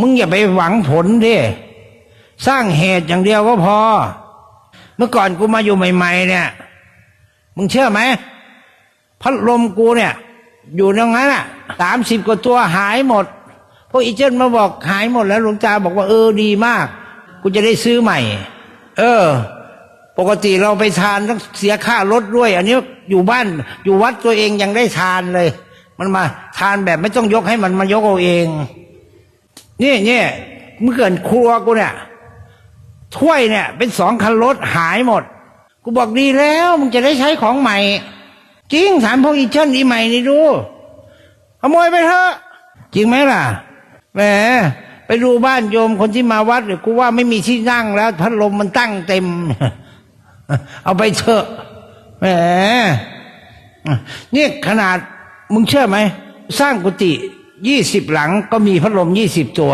มึงอย่าไปหวังผลดิสร้างเหตุอย่างเดียวก็พอ เมื่อก่อนกูมาอยู่ใหม่ ๆ เนี่ย มึงเชื่อไหมพัดลมกูเนี่ย อยู่ตรงนั้นอะสามสิบกว่าตัวหายหมดพวกอีเจนมาบอกหายหมดแล้วหลวงตาบอกว่าเออดีมาก กูจะได้ซื้อใหม่ เออ ปกติเราไปทานต้องเสียค่ารถด้วย อันนี้อยู่บ้านอยู่วัดตัวเองยังได้ทานเลย มันมาทานแบบไม่ต้องยกให้มันมายกเอาเอง นี่เนี่ยเมื่อเกินครัวกูเนี่ยถ้วยเนี่ย เป็นสองคันรถหายหมด กูบอกดีแล้วมึงจะได้ใช้ของใหม่ จริงถามพวกอีเชิญอีใหม่นี่ดูขโมยไปเถอะ จริงไหมล่ะแหมไปดูบ้านโยมคนที่มาวัดเดี๋ยวกูว่าไม่มีที่นั่งแล้วพัดลมมันตั้งเต็ม เอาไปเถอะแหมนี่ขนาดมึงเชื่อไหม สร้างกุฏิ ยี่สิบหลังก็มีพัดลมยี่สิบตัว